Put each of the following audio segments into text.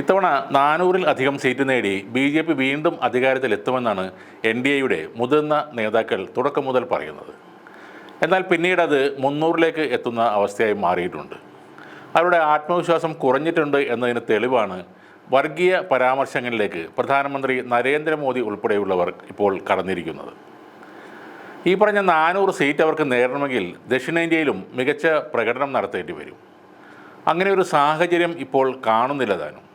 ഇത്തവണ നാനൂറിൽ അധികം സീറ്റ് നേടി ബി ജെ പി വീണ്ടും അധികാരത്തിലെത്തുമെന്നാണ് എൻ ഡി എയുടെ മുതിർന്ന നേതാക്കൾ തുടക്കം മുതൽ പറയുന്നത്. എന്നാൽ പിന്നീട് അത് മുന്നൂറിലേക്ക് എത്തുന്ന അവസ്ഥയായി മാറിയിട്ടുണ്ട്. അവരുടെ ആത്മവിശ്വാസം കുറഞ്ഞിട്ടുണ്ട് എന്നതിന് തെളിവാണ് വർഗീയ പരാമർശങ്ങളിലേക്ക് പ്രധാനമന്ത്രി നരേന്ദ്രമോദി ഉൾപ്പെടെയുള്ളവർ ഇപ്പോൾ കടന്നിരിക്കുന്നത്. ഈ പറഞ്ഞ നാനൂറ് സീറ്റ് അവർക്ക് നേടണമെങ്കിൽ ദക്ഷിണേന്ത്യയിലും മികച്ച പ്രകടനം നടത്തേണ്ടി വരും. അങ്ങനെ ഒരു സാഹചര്യം ഇപ്പോൾ കാണുന്നില്ല താനും.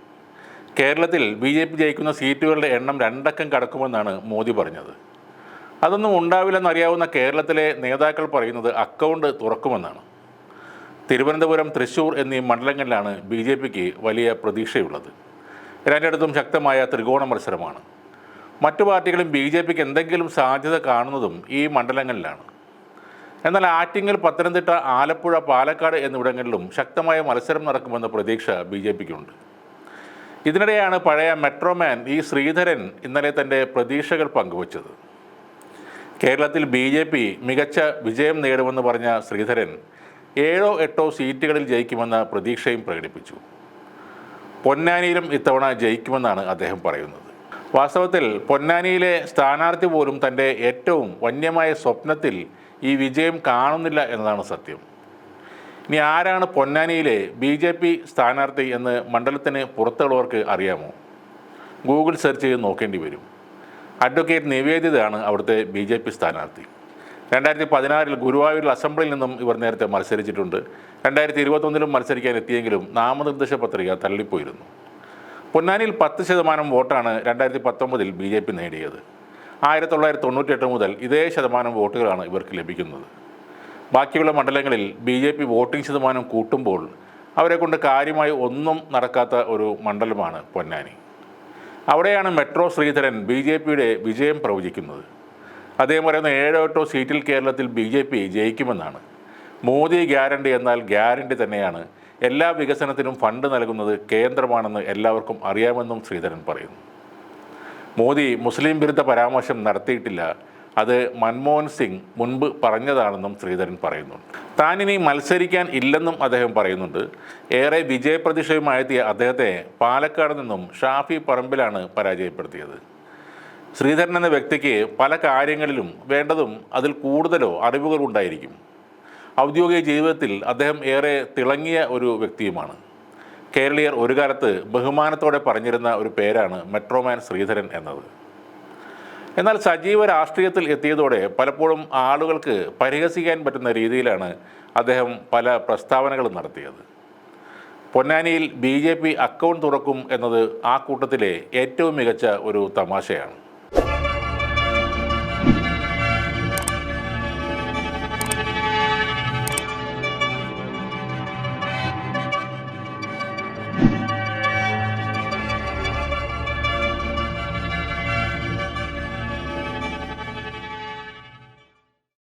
കേരളത്തിൽ ബി ജെ പി ജയിക്കുന്ന സീറ്റുകളുടെ എണ്ണം രണ്ടക്കം കടക്കുമെന്നാണ് മോദി പറഞ്ഞത്. അതൊന്നും ഉണ്ടാവില്ലെന്നറിയാവുന്ന കേരളത്തിലെ നേതാക്കൾ പറയുന്നത് അക്കൗണ്ട് തുറക്കുമെന്നാണ്. തിരുവനന്തപുരം തൃശൂർ എന്നീ മണ്ഡലങ്ങളിലാണ് ബി ജെ പിക്ക് വലിയ പ്രതീക്ഷയുള്ളത്. രണ്ടിടത്തും ശക്തമായ ത്രികോണ മത്സരമാണ്. മറ്റു പാർട്ടികളും ബി ജെ പിക്ക് എന്തെങ്കിലും സാധ്യത കാണുന്നതും ഈ മണ്ഡലങ്ങളിലാണ്. എന്നാൽ ആറ്റിങ്ങൽ പത്തനംതിട്ട ആലപ്പുഴ പാലക്കാട് എന്നിവിടങ്ങളിലും ശക്തമായ മത്സരം നടക്കുമെന്ന പ്രതീക്ഷ ബി ജെ പിക്കുണ്ട്. ഇതിനിടെയാണ് പഴയ മെട്രോമാൻ ഇ ശ്രീധരൻ ഇന്നലെ തന്റെ പ്രതീക്ഷകൾ പങ്കുവച്ചത്. കേരളത്തിൽ ബി ജെ പി മികച്ച വിജയം നേടുമെന്ന് പറഞ്ഞ ശ്രീധരൻ ഏഴോ എട്ടോ സീറ്റുകളിൽ ജയിക്കുമെന്ന പ്രതീക്ഷയും പ്രകടിപ്പിച്ചു. പൊന്നാനിയിലും ഇത്തവണ ജയിക്കുമെന്നാണ് അദ്ദേഹം പറയുന്നത്. വാസ്തവത്തിൽ പൊന്നാനിയിലെ സ്ഥാനാർത്ഥി പോലും തന്റെ ഏറ്റവും വന്യമായ സ്വപ്നത്തിൽ ഈ വിജയം കാണുന്നില്ല എന്നതാണ് സത്യം. ഇനി ആരാണ് പൊന്നാനിയിലെ ബി ജെ പി സ്ഥാനാർത്ഥി എന്ന് മണ്ഡലത്തിന് പുറത്തുള്ളവർക്ക് അറിയാമോ? ഗൂഗിൾ സെർച്ച് ചെയ്ത് നോക്കേണ്ടി വരും. അഡ്വക്കേറ്റ് നിവേദിതയാണ് അവിടുത്തെ ബി ജെ പി സ്ഥാനാർത്ഥി. രണ്ടായിരത്തി പതിനാറിൽ ഗുരുവായൂരിൽ അസംബ്ലിയിൽ നിന്നും ഇവർ നേരത്തെ മത്സരിച്ചിട്ടുണ്ട്. രണ്ടായിരത്തി ഇരുപത്തൊന്നിലും മത്സരിക്കാൻ എത്തിയെങ്കിലും നാമനിർദ്ദേശ പത്രിക തള്ളിപ്പോയിരുന്നു. പൊന്നാനിയിൽ പത്ത് ശതമാനം വോട്ടാണ് രണ്ടായിരത്തി പത്തൊമ്പതിൽ ബി ജെ പി നേടിയത്. ആയിരത്തി തൊള്ളായിരത്തി തൊണ്ണൂറ്റെട്ട് മുതൽ ഇതേ ശതമാനം വോട്ടുകളാണ് ഇവർക്ക് ലഭിക്കുന്നത്. ബാക്കിയുള്ള മണ്ഡലങ്ങളിൽ ബി ജെ പി വോട്ടിംഗ് ശതമാനം കൂട്ടുമ്പോൾ അവരെ കൊണ്ട് കാര്യമായി ഒന്നും നടക്കാത്ത ഒരു മണ്ഡലമാണ് പൊന്നാനി. അവിടെയാണ് മെട്രോ ശ്രീധരൻ ബി ജെ പിയുടെ വിജയം പ്രവചിക്കുന്നത്. അദ്ദേഹം പറയുന്ന ഏഴോ എട്ടോ സീറ്റിൽ കേരളത്തിൽ ബി ജെ പി ജയിക്കുമെന്നാണ്. മോദി ഗ്യാരണ്ടി എന്നാൽ ഗ്യാരണ്ടി തന്നെയാണ്. എല്ലാ വികസനത്തിനും ഫണ്ട് നൽകുന്നത് കേന്ദ്രമാണെന്ന് എല്ലാവർക്കും അറിയാമെന്നും ശ്രീധരൻ പറയുന്നു. മോദി മുസ്ലിം വിരുദ്ധ പരാമർശം നടത്തിയിട്ടില്ല. അത് മൻമോഹൻ സിംഗ് മുൻപ് പറഞ്ഞതാണെന്നും ശ്രീധരൻ പറയുന്നുണ്ട്. താനിനി മത്സരിക്കാൻ ഇല്ലെന്നും അദ്ദേഹം പറയുന്നുണ്ട്. ഏറെ വിജയപ്രതീക്ഷയുമായെത്തിയ അദ്ദേഹത്തെ പാലക്കാട് നിന്നും ഷാഫി പറമ്പിലാണ് പരാജയപ്പെടുത്തിയത്. ശ്രീധരൻ എന്ന വ്യക്തിക്ക് പല കാര്യങ്ങളിലും വേണ്ടതും അതിൽ കൂടുതലോ അറിവുകൾ ഉണ്ടായിരിക്കും. ഔദ്യോഗിക ജീവിതത്തിൽ അദ്ദേഹം ഏറെ തിളങ്ങിയ ഒരു വ്യക്തിയുമാണ്. കേരളീയർ ഒരു കാലത്ത് ബഹുമാനത്തോടെ പറഞ്ഞിരുന്ന ഒരു പേരാണ് മെട്രോമാൻ ശ്രീധരൻ എന്നത്. എന്നാൽ സജീവ രാഷ്ട്രീയത്തിൽ എത്തിയതോടെ പലപ്പോഴും ആളുകൾക്ക് പരിഹസിക്കാൻ പറ്റുന്ന രീതിയിലാണ് അദ്ദേഹം പല പ്രസ്താവനകളും നടത്തിയത്. പൊന്നാനിയിൽ ബി ജെ പി അക്കൗണ്ട് തുറക്കും എന്നത് ആ കൂട്ടത്തിലെ ഏറ്റവും മികച്ച ഒരു തമാശയാണ്.